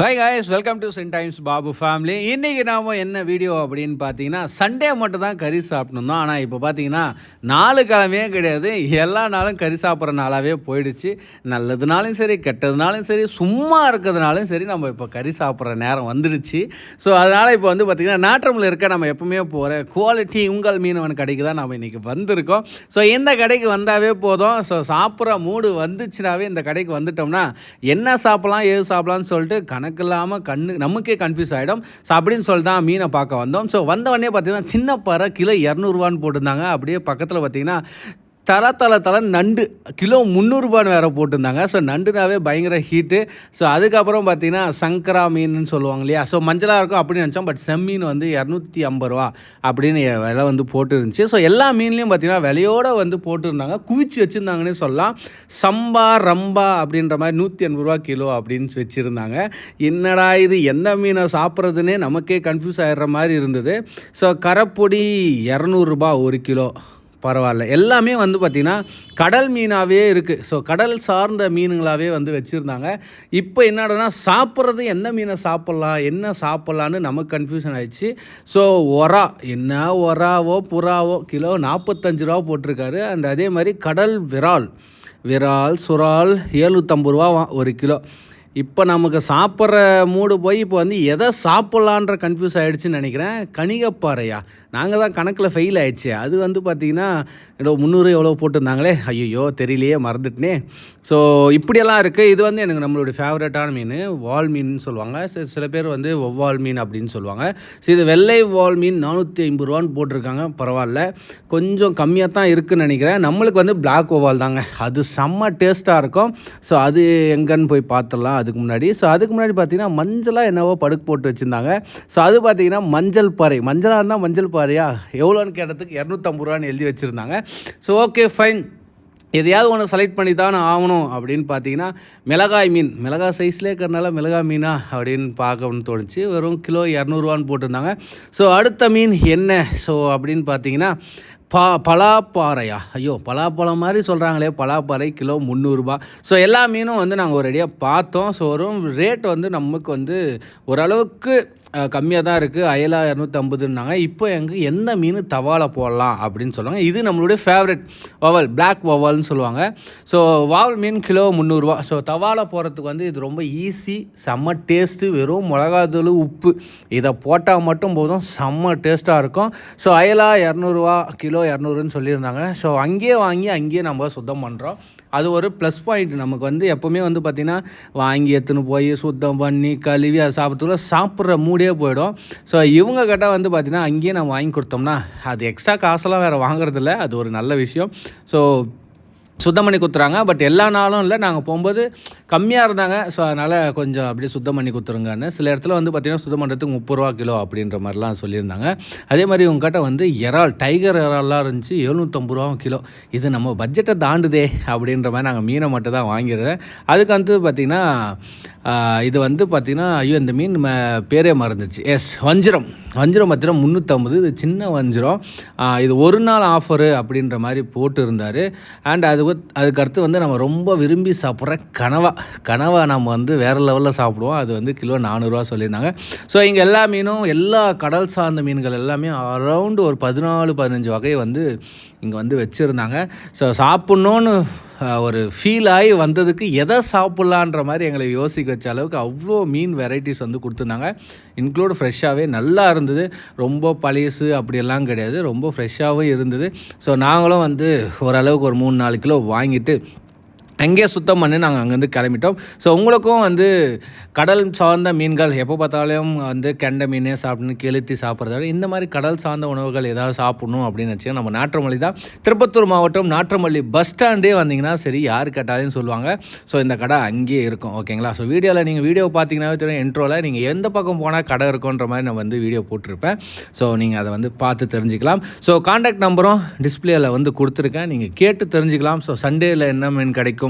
Hi guys welcome to Chen times Babu family இன்றைக்கி நாம் என்ன வீடியோ அப்படின்னு பார்த்தீங்கன்னா சண்டே மட்டும் தான் கறி சாப்பிடணும் தான். ஆனால் இப்போ பார்த்தீங்கன்னா நாலு கிழமையே கிடையாது. எல்லா நாளும் கறி சாப்பிட்ற நாளாகவே போயிடுச்சு. நல்லதுனாலும் சரி கெட்டதுனாலும் சரி சும்மா இருக்கிறதுனாலும் சரி நம்ம இப்போ கறி சாப்பிட்ற நேரம் வந்துடுச்சு. ஸோ அதனால் இப்போ வந்து பார்த்திங்கன்னா நாட்டமில் இருக்க நம்ம எப்பவுமே போகிற குவாலிட்டி உங்கள் மீனவன் கடைக்கு தான் நம்ம இன்றைக்கி வந்திருக்கோம். ஸோ இந்த கடைக்கு வந்தாவே போதும். ஸோ சாப்பிட்ற மூடு வந்துச்சுனாவே இந்த கடைக்கு வந்துட்டோம்னா என்ன சாப்பிட்லாம் ஏது சாப்பிட்லாம்னு சொல்லிட்டு கணக்கு இல்லாமல் கண்ணு நமக்கே கன்ஃபியூஸ் ஆகிடும் ஸோ அப்படின்னு சொல்லி தான் மீனை பார்க்க வந்தோம். ஸோ வந்த உடனே பார்த்தீங்கன்னா சின்ன பறை கிலோ இரநூறுவான்னு போட்டிருந்தாங்க. அப்படியே பக்கத்தில் பார்த்தீங்கன்னா தல தல தலை நண்டு. கிலோ முந்நூறுபான்னு வேறு போட்டிருந்தாங்க. ஸோ நண்டுனாவே பயங்கர ஹீட்டு ஸோ அதுக்கப்புறம் பார்த்தீங்கன்னா சங்கரா மீன் சொல்லுவாங்க இல்லையா? ஸோ மஞ்சளாக இருக்கும் அப்படின்னு நினச்சோம். பட் செம்மீன் வந்து இரநூத்தி ஐம்பது ரூபா அப்படின்னு விலை வந்து போட்டுருந்துச்சு. ஸோ எல்லா மீன்லேயும் பார்த்தீங்கன்னா விலையோடு வந்து போட்டிருந்தாங்க. குவிச்சு வச்சுருந்தாங்கன்னே சொல்லலாம். சம்பா ரம்பா அப்படின்ற மாதிரி நூற்றி எண்பது ரூபா கிலோ அப்படின்னு வச்சுருந்தாங்க. என்னடா இது? எந்த மீனை சாப்பிட்றதுன்னே நமக்கே கன்ஃபியூஸ் ஆகிடுற மாதிரி இருந்தது. ஸோ கரைப்பொடி இரநூறுபா ஒரு கிலோ. பரவாயில்ல. எல்லாமே வந்து பார்த்திங்கன்னா கடல் மீனாகவே இருக்குது ஸோ கடல் சார்ந்த மீனுங்களாகவே வந்து வச்சுருந்தாங்க. இப்போ என்னடனா சாப்பிட்றது எந்த மீனை சாப்பிட்லாம் என்ன சாப்பிட்லான்னு நமக்கு கன்ஃபியூஷன் ஆயிடுச்சு. ஸோ ஒரா என்ன ஒராவோ புறாவோ கிலோ நாற்பத்தஞ்சு ரூபா போட்டிருக்காரு. அண்ட் அதே மாதிரி கடல் விரால். விரால் சுறால் ஏழுநூற்றம்பது ரூபா ஒரு கிலோ. இப்போ நமக்கு சாப்பிட்ற மூடு போய் இப்போ வந்து எதை சாப்பிட்லான்ற கன்ஃபியூஸ் ஆகிடுச்சுன்னு நினைக்கிறேன். கணிகப்பாறையா? நாங்கள் தான் கணக்கில் ஃபெயில் ஆயிடுச்சு. அது வந்து பார்த்திங்கன்னா ஏதோ முந்நூறு எவ்வளோ போட்டிருந்தாங்களே? ஐயோ தெரியலையே மறந்துட்டனே. ஸோ இப்படியெல்லாம் இருக்குது இது வந்து எனக்கு நம்மளுடைய ஃபேவரட்டான மீன் வால் மீன் சொல்லுவாங்க. சி- சில பேர் வந்து ஒவ்வால் மீன் அப்படின்னு சொல்லுவாங்க. ஸோ இது வெள்ளை வால் மீன் நானூற்றி ஐம்பது ரூபான்னு போட்டிருக்காங்க. பரவாயில்ல. கொஞ்சம் கம்மியாக தான் இருக்குதுன்னு நினைக்கிறேன். நம்மளுக்கு வந்து பிளாக் ஒவ்வால் தாங்க. அது செம்ம டேஸ்ட்டாக இருக்கும். ஸோ அது எங்கன்னு போய் பார்த்துடலாம். அதுக்கு முன்னாடி. ஸோ அதுக்கு முன்னாடி பார்த்தீங்கன்னா மஞ்சளாக என்னவோ படுக்கு போட்டு வச்சுருந்தாங்க. ஸோ அது பார்த்தீங்கன்னா மஞ்சள் பாறை. மஞ்சளாக இருந்தால் மஞ்சள் பாறையா? எவ்வளோன்னு கேட்டதுக்கு இரநூத்தம்பது ரூபான்னு எழுதி வச்சுருந்தாங்க. ஸோ ஓகே ஃபைன் எதையாவது ஒன்று செலக்ட் பண்ணி தான் ஆகணும் அப்படின்னு பார்த்தீங்கன்னா மிளகாய் மீன். மிளகாய் சைஸ்லேயே இருக்கிறனால மிளகாய் மீனா அப்படின்னு பார்க்கணும்னு தோணுச்சு. வெறும் கிலோ இரநூறுவான்னு போட்டிருந்தாங்க. ஸோ அடுத்த மீன் என்ன? ஸோ அப்படின்னு பார்த்தீங்கன்னா பா பலாப்பாறையா? ஐயோ பலாப்பழம் மாதிரி சொல்கிறாங்களே பலாப்பாறை கிலோ முந்நூறுரூபா ஸோ எல்லா மீனும் வந்து நாங்கள் ஒரேடியாக பார்த்தோம். ஸோ வரும் ரேட் வந்து நமக்கு வந்து ஓரளவுக்கு கம்மியாக தான் இருக்குது அயலா இரநூத்தம்பதுன்னாங்க இப்போ எங்கே எந்த மீன் தவாலை போடலாம் அப்படின்னு சொல்லுவாங்க. இது நம்மளுடைய ஃபேவரட் வவல் பிளாக் வவல்னு சொல்லுவாங்க. ஸோ வாவல் மீன் கிலோ முந்நூறுரூவா ஸோ தவாலை போகிறதுக்கு வந்து இது ரொம்ப ஈஸி செம்ம டேஸ்ட்டு வெறும் மிளகாத்தூள் உப்பு. இதை போட்டால் மட்டும் போதும் செம்ம டேஸ்ட்டாக இருக்கும். ஸோ அயலா இரநூறுவா கிலோ இரநூறுன்னு சொல்லியிருந்தாங்க. ஸோ அங்கேயே வாங்கி அங்கேயே நம்ம சுத்தம் பண்ணுறோம் அது ஒரு ப்ளஸ் பாயிண்ட் நமக்கு வந்து எப்போவுமே வந்து பார்த்திங்கன்னா வாங்கி எடுத்துன்னு போய் சுத்தம் பண்ணி கழுவி அதை சாப்பிட்றதுக்குள்ள சாப்பிட்ற மூடே போயிடும். ஸோ இவங்க கிட்ட வந்து பார்த்திங்கன்னா அங்கேயே நம்ம வாங்கி கொடுத்தோம்னா அது எக்ஸ்ட்ரா காசெல்லாம் வேறு வாங்குறதில்ல. அது ஒரு நல்ல விஷயம். ஸோ சுத்தம் பண்ணி கொடுத்துறாங்க பட் எல்லா நாளும் இல்லை. நாங்கள் போகும்போது கம்மியாக இருந்தாங்க. ஸோ அதனால் கொஞ்சம் அப்படியே சுத்தம் பண்ணி கொடுத்துருங்கன்னு சில இடத்துல வந்து பார்த்திங்கன்னா சுத்தம் பண்ணுறதுக்கு முப்பது ரூபா கிலோ அப்படின்ற மாதிரிலாம் சொல்லியிருந்தாங்க. அதே மாதிரி உங்ககிட்ட வந்து இறால் டைகர் இறால்லாம் இருந்துச்சு. எழுநூற்றம்பது ரூபா கிலோ. இது நம்ம பட்ஜெட்டை தாண்டுதே அப்படின்ற மாதிரி நாங்கள் மீனை மட்டும் தான் வாங்கிடுறேன். அதுக்கு வந்து பார்த்திங்கன்னா இது வந்து பார்த்திங்கன்னா ஐயோ இந்த மீன் பேரே மறந்துச்சு. எஸ் வஞ்சிரம். வஞ்சிரம் பார்த்தீங்கன்னா முந்நூற்றம்பது இது சின்ன வஞ்சிரம். இது ஒரு நாள் ஆஃபரு அப்படின்ற மாதிரி போட்டு இருந்தார் அண்ட் அது அதுக்கடுத்து அதுக்கு வந்து நம்ம ரொம்ப விரும்பி சாப்பிட்ற கனவா. கனவா நம்ம வந்து வேறு லெவலில் சாப்பிடுவோம். அது வந்து கிலோ நானூறுரூவா சொல்லியிருந்தாங்க. ஸோ இங்கே எல்லா மீனும் எல்லா கடல் சார்ந்த மீன்கள் எல்லாமே அரௌண்டு ஒரு பதினாலு பதினஞ்சு வகை வந்து இங்கே வந்து வச்சுருந்தாங்க. ஸோ சாப்பிட்ணுன்னு ஒரு ஃபீல் ஆகி வந்ததுக்கு எதை சாப்பிட்லான்ற மாதிரி எங்களை யோசிக்க வச்ச அளவுக்கு அவ்வளோ மீன் வெரைட்டிஸ் வந்து கொடுத்துருந்தாங்க. இன்க்ளூட் ஃப்ரெஷ்ஷாகவே நல்லா இருந்தது. ரொம்ப பழசு அப்படியெல்லாம் கிடையாது. ரொம்ப ஃப்ரெஷ்ஷாகவும் இருந்தது. ஸோ நாங்களும் வந்து ஓரளவுக்கு ஒரு மூணு நாலு கிலோ வாங்கிட்டு அங்கேயே சுத்தம் பண்ணி நாங்கள் அங்கேருந்து கிளம்பிட்டோம். ஸோ உங்களுக்கும் வந்து கடல் சார்ந்த மீன்கள் எப்போ பார்த்தாலும் வந்து கெண்டை மீனே சாப்பிடணும் கெளுத்தி சாப்பிட்றத விட இந்த மாதிரி கடல் சார்ந்த உணவுகள் ஏதாவது சாப்பிடணும் அப்படின்னு வச்சுக்கோங்க. நம்ம நாற்றமல்லி தான். திருப்பத்தூர் மாவட்டம் நாற்றமல்லி பஸ் ஸ்டாண்டே வந்தீங்கன்னா சரி யார் கேட்டாலும் சொல்லுவாங்க. ஸோ இந்த கடை அங்கேயே இருக்கும். ஓகேங்களா ஸோ வீடியோவில் நீங்கள் வீடியோ பார்த்தீங்கன்னாவே தெரியும். இன்ட்ரோவில் நீங்கள் எந்த பக்கம் போனால் கடை இருக்குன்ற மாதிரி நான் வந்து வீடியோ போட்டிருப்பேன். ஸோ நீங்கள் அதை வந்து பார்த்து தெரிஞ்சுக்கலாம். ஸோ காண்டாக்ட் நம்பரும் டிஸ்பிளேயில் வந்து கொடுத்துருக்கேன். நீங்கள் கேட்டு தெரிஞ்சுக்கலாம். ஸோ சண்டேயில் என்ன மீன் கிடைக்கும்?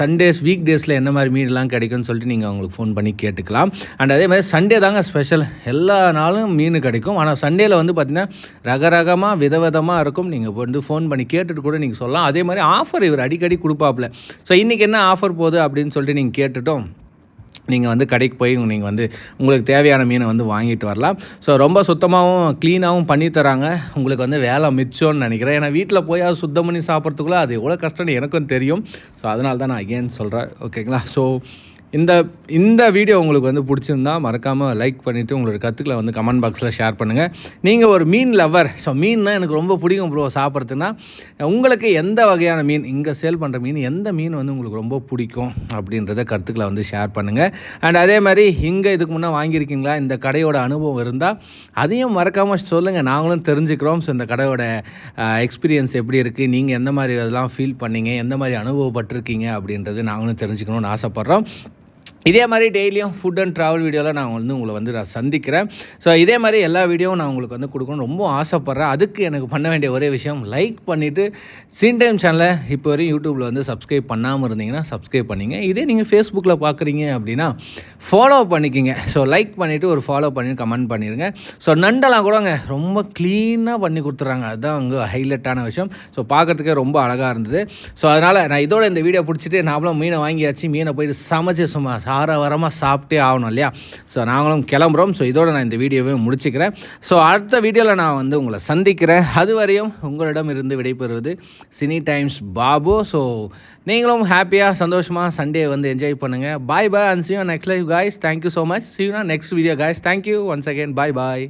சண்டேஸ் வீக் டேஸில் என்ன மாதிரி மீன்லாம் கிடைக்கும்னு சொல்லிட்டு நீங்கள் அவங்களுக்கு ஃபோன் பண்ணி கேட்டுக்கலாம். அண்ட் அதே மாதிரி சண்டே தாங்க ஸ்பெஷல் எல்லா நாளும் மீன் கிடைக்கும். ஆனால் சண்டேயில் வந்து பார்த்திங்கன்னா ரக ரகமாக விதவிதமாக இருக்கும். நீங்கள் வந்து ஃபோன் பண்ணி கேட்டுட்டு கூட நீங்கள் சொல்லலாம். அதே மாதிரி ஆஃபர் இவர் அடிக்கடி கொடுப்பாப்புல. ஸோ இன்றைக்கி என்ன ஆஃபர் போகுது அப்படின்னு சொல்லிட்டு நீங்கள் கேட்டுட்டோம். நீங்கள் வந்து கடைக்கு போய் நீங்கள் வந்து உங்களுக்கு தேவையான மீனை வந்து வாங்கிட்டு வரலாம். ஸோ ரொம்ப சுத்தமாகவும் க்ளீனாகவும் பண்ணி தராங்க. உங்களுக்கு வந்து வேலை மிச்சம்னு நினைக்கிறேன். ஏன்னா வீட்டில் போய் அது சுத்தம் பண்ணி சாப்பிட்றதுக்குள்ளே அது எவ்வளோ கஷ்டம்னு எனக்கும் தெரியும். ஸோ அதனால தான் நான் அகேன் சொல்கிறேன் ஓகேங்களா ஸோ இந்த இந்த வீடியோ உங்களுக்கு வந்து பிடிச்சிருந்தா மறக்காமல் லைக் பண்ணிவிட்டு உங்களோட கருத்துக்களை வந்து கமெண்ட் பாக்ஸில் ஷேர் பண்ணுங்கள் நீங்கள் ஒரு மீன் லவர் ஸோ மீன்னா எனக்கு ரொம்ப பிடிக்கும் ப்ரோ சாப்பிட்றதுனா உங்களுக்கு எந்த வகையான மீன் இங்கே சேல் பண்ணுற மீன் எந்த மீன் வந்து உங்களுக்கு ரொம்ப பிடிக்கும் அப்படின்றத கருத்துக்களை வந்து ஷேர் பண்ணுங்கள் அண்ட் அதே மாதிரி இங்கே இதுக்கு முன்னே வாங்கியிருக்கீங்களா? இந்த கடையோட அனுபவம் இருந்தால் அதையும் மறக்காமல் சொல்லுங்கள் நாங்களும் தெரிஞ்சுக்கிறோம். ஸோ இந்த கடையோட எக்ஸ்பீரியன்ஸ் எப்படி இருக்குது நீங்கள் எந்த மாதிரி இதெல்லாம் ஃபீல் பண்ணீங்க? எந்த மாதிரி அனுபவப்பட்டிருக்கீங்க? அப்படின்றது நாங்களும் தெரிஞ்சுக்கணும்னு ஆசைப்பட்றோம். இதே மாதிரி டெய்லியும் ஃபுட் அண்ட் ட்ராவல் வீடியோவில் நான் வந்து உங்களை வந்து நான் சந்திக்கிறேன். ஸோ இதே மாதிரி எல்லா வீடியோவும் நான் உங்களுக்கு வந்து கொடுக்கணும் ரொம்ப ஆசைப்பட்றேன். அதுக்கு எனக்கு பண்ண வேண்டிய ஒரே விஷயம் லைக் பண்ணிவிட்டு சீன் டைம் சேனலை இப்போ வரையும் யூடியூப்பில் வந்து சப்ஸ்கிரைப் பண்ணாமல் இருந்தீங்கன்னா சப்ஸ்கிரைப் பண்ணிங்க. இதே நீங்கள் ஃபேஸ்புக்கில் பார்க்குறீங்க அப்படின்னா ஃபாலோ பண்ணிக்கிங்க. ஸோ லைக் பண்ணிவிட்டு ஒரு ஃபாலோ பண்ணி கமெண்ட் பண்ணிடுங்க ஸோ நண்டெல்லாம் கூடங்க ரொம்ப க்ளீனாக பண்ணி கொடுத்துட்றாங்க. அதுதான் அங்கே ஹைலைட்டான விஷயம். ஸோ பார்க்குறதுக்கே ரொம்ப அழகாக இருந்தது. ஸோ அதனால் நான் இதோட இந்த வீடியோ பிடிச்சிட்டு நாமளும் மீனை வாங்கியாச்சு. மீனை போயிட்டு சமைச்சு சும்மா சாரவரமாக சாப்பிட்டே ஆகணும் இல்லையா? ஸோ நாங்களும் கிளம்புறோம். ஸோ இதோட நான் இந்த வீடியோவை முடிச்சுக்கிறேன். ஸோ அடுத்த வீடியோவில் நான் வந்து உங்களை சந்திக்கிறேன். அது வரையும் உங்களிடம் இருந்து விடைபெறுவது சினி டைம்ஸ் பாபு. ஸோ நீங்களும் ஹாப்பியாக சந்தோஷமாக சண்டே வந்து என்ஜாய் பண்ணுங்கள் bye bye and see you next life guys thank you so much சியூனா next video guys thank you once again bye bye